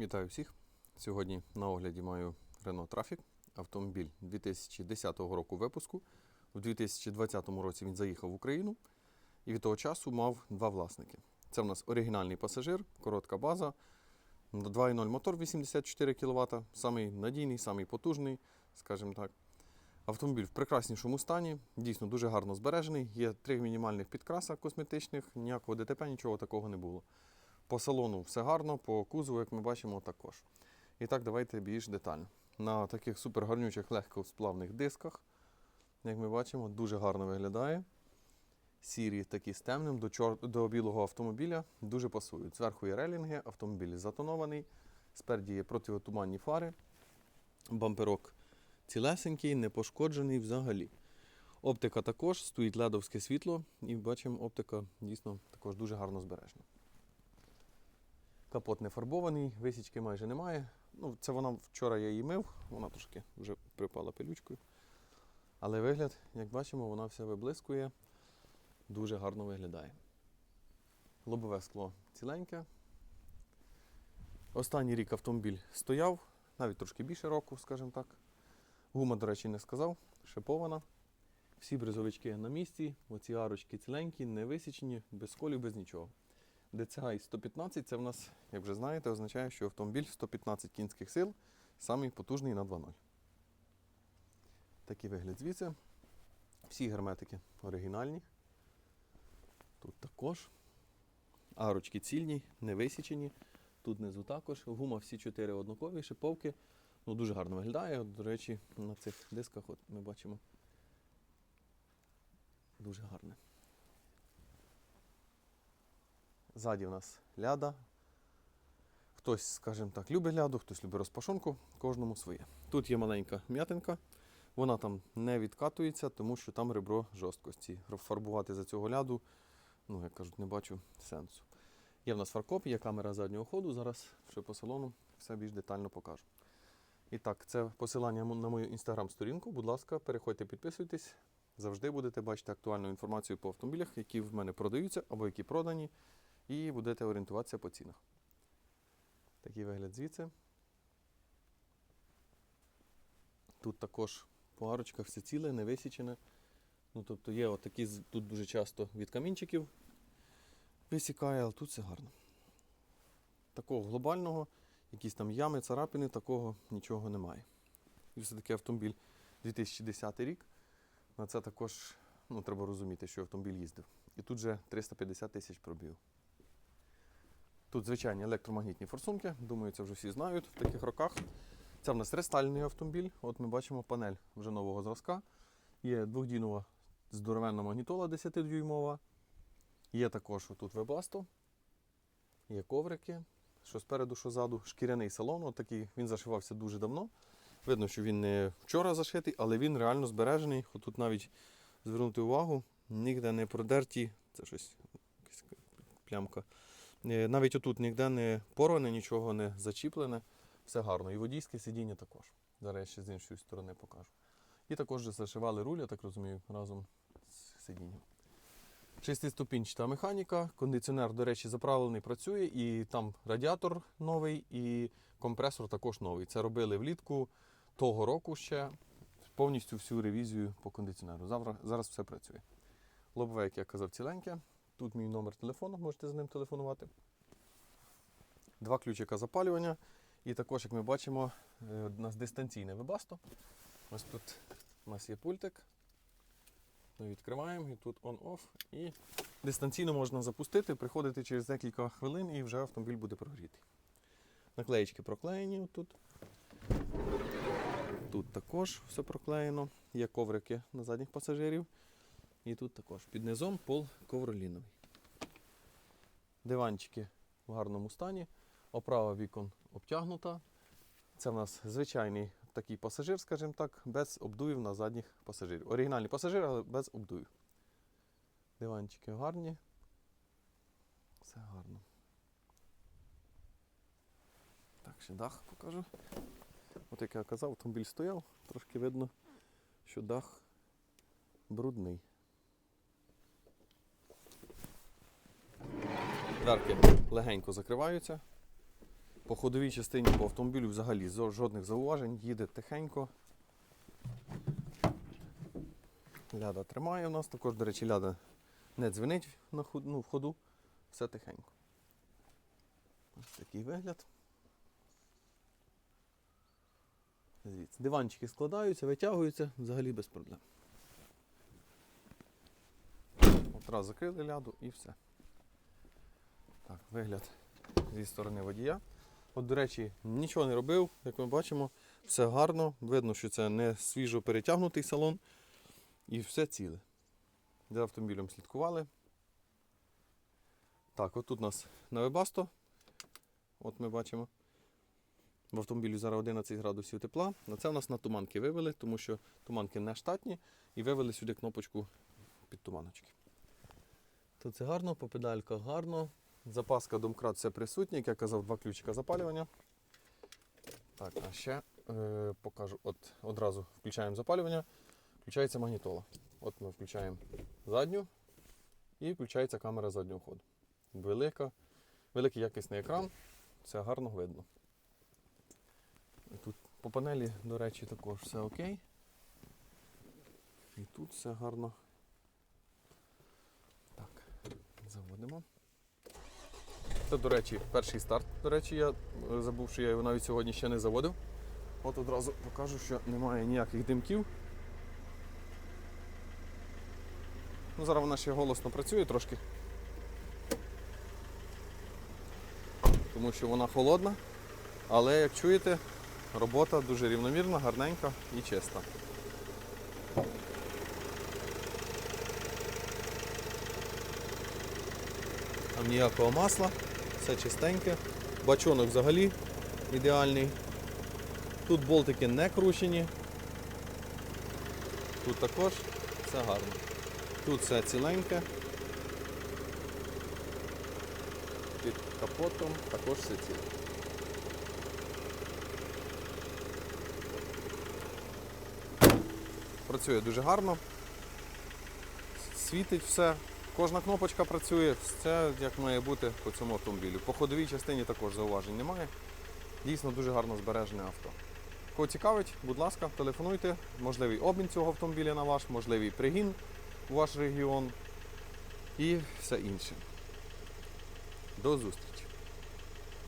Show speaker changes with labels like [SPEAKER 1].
[SPEAKER 1] Вітаю всіх. Сьогодні на огляді маю Renault Trafic. Автомобіль 2010 року випуску. У 2020 році він заїхав в Україну і від того часу мав два власники. Це в нас оригінальний пасажир, коротка база, 2.0 мотор 84 кВт, самий надійний, самий потужний, скажімо так. Автомобіль в прекраснішому стані, дійсно дуже гарно збережений. Є три мінімальних підкраса косметичних, ніякого ДТП, нічого такого не було. По салону все гарно, по кузову, як ми бачимо, також. І так, давайте більш детально. На таких супергарнючих легкосплавних дисках, як ми бачимо, дуже гарно виглядає. Сірі такі з темним до, чор... до білого автомобіля дуже пасують. Зверху є релінги, автомобіль затонований, спереді є противотуманні фари, бамперок цілесенький, не пошкоджений взагалі. Оптика також, стоїть ледовське світло, і бачимо, оптика дійсно також дуже гарно збережена. Капот не фарбований, висічки майже немає. Ну, це вона вчора я її мив, вона трошки вже припала пилючкою. Але вигляд, як бачимо, вона вся виблискує, дуже гарно виглядає. Лобове скло ціленьке. Останній рік автомобіль стояв, навіть трошки більше року, скажімо так. Гума, до речі, не сказав, шипована. Всі бризовички на місці, оці арочки ціленькі, не висічені, без колів, без нічого. DCI 115 це в нас, як вже знаєте, означає, що автомобіль 115 кінських сил, самий потужний на 2.0. Такий вигляд звідси. Всі герметики оригінальні. Тут також. Арочки цільні, не висічені. Тут внизу також. Гума всі чотири однакові, шиповки. Ну, дуже гарно виглядає. До речі, на цих дисках от ми бачимо. Дуже гарне. Ззаді у нас ляда. Хтось, скажімо так, любить ляду, хтось любить розпашонку, кожному своє. Тут є маленька м'ятинка, вона там не відкатується, тому що там ребро жорсткості. Фарбувати за цього ляду, ну, як кажуть, не бачу сенсу. Є в нас фаркоп, є камера заднього ходу. Зараз ще по салону все більш детально покажу. І так, це посилання на мою інстаграм-сторінку. Будь ласка, переходьте, підписуйтесь. Завжди будете бачити актуальну інформацію по автомобілях, які в мене продаються або які продані і будете орієнтуватися по цінах. Такий вигляд звідси. Тут також по арочках все ціле, не висічене. Ну, тобто є отакі, тут дуже часто від камінчиків висікає, але тут все гарно. Такого глобального, якісь там ями, царапини, такого нічого немає. І все-таки автомобіль 2010 рік. На це також ну, треба розуміти, що автомобіль їздив. І тут вже 350 тисяч пробів. Тут звичайні електромагнітні форсунки, думаю, це вже всі знають в таких роках. Це в нас рестайльний автомобіль. От ми бачимо панель вже нового зразка. Є двохдійнова здоровенна магнітола 10-дюймова. Є також тут вебасто, є коврики, що спереду, що ззаду. Шкіряний салон, от він зашивався дуже давно. Видно, що він не вчора зашитий, але він реально збережений. От Тут навіть звернути увагу, ніде не продерті, це щось якась плямка. Е, Навіть отут ніде не порване, нічого не зачіплене. Все гарно. І водійське сидіння також. Зараз я ще з іншої сторони покажу. І також зашивали руль, я так розумію, разом з сидінням. Шестиступінчата механіка, кондиціонер, до речі, заправлений, працює, і там радіатор новий, і компресор також новий. Це робили влітку того року ще повністю всю ревізію по кондиціонеру. Завтра, зараз все працює. Лобове, як я казав, ціленьке. Тут мій номер телефону, можете з ним телефонувати. Два ключика запалювання. І також, як ми бачимо, е, у нас дистанційне вебасто. Ось тут у нас є пультик. Ми відкриваємо і тут on-off. І дистанційно можна запустити, приходити через декілька хвилин і вже автомобіль буде прогрітий. Наклеїчки проклеєні тут. Тут також все проклеєно. Є коврики на задніх пасажирів. І тут також під низом пол ковроліновий. Диванчики в гарному стані. Оправа вікон обтягнута. Це в нас звичайний такий пасажир, скажімо так, без обдуїв на задніх пасажирів. Оригінальний пасажир, але без обдуїв. Диванчики гарні. Все гарно. Так, ще дах покажу. От як я казав, автомобіль стояв, трошки видно, що дах брудний. Дверки легенько закриваються. По ходовій частині по автомобілю взагалі жодних зауважень, їде тихенько. Ляда тримає у нас. Також, до речі, ляда не дзвенить на ход- ну, в ходу. Все тихенько. Ось такий вигляд. Звідси. Диванчики складаються, витягуються взагалі без проблем. От раз закрили ляду і все. Так, вигляд зі сторони водія. От, до речі, нічого не робив, як ми бачимо, все гарно. Видно, що це не свіжо перетягнутий салон. І все ціле. За автомобілем слідкували. Так, от тут у нас на Webasto. От ми бачимо. В автомобілі зараз 11 градусів тепла. На це у нас на туманки вивели, тому що туманки не штатні, і вивели сюди кнопочку під туманочки. То це гарно, по педальках гарно. Запаска домкрат все присутня, як я казав, два ключика запалювання. Так, а ще е, покажу. От одразу включаємо запалювання, включається магнітола. От ми включаємо задню і включається камера заднього ходу. Велика, великий якісний екран, все гарно видно. Тут по панелі, до речі, також все окей. І тут все гарно. Так, заводимо. Це, до речі, перший старт. До речі, я е, забув, що я його навіть сьогодні ще не заводив. От одразу покажу, що немає ніяких димків. Ну, зараз вона ще голосно працює трошки. Тому що вона холодна. Але як чуєте, робота дуже рівномірна, гарненька і чиста. Там ніякого масла, все чистеньке. Бачонок взагалі ідеальний. Тут болтики не кручені. Тут також все гарно. Тут все ціленьке. Під капотом також все ціле. Працює дуже гарно. Світить все. Кожна кнопочка працює, все як має бути по цьому автомобілю. По ходовій частині також зауважень немає. Дійсно дуже гарно збережене авто. Кого цікавить, будь ласка, телефонуйте. Можливий обмін цього автомобіля на ваш, можливий пригін у ваш регіон і все інше. До зустрічі!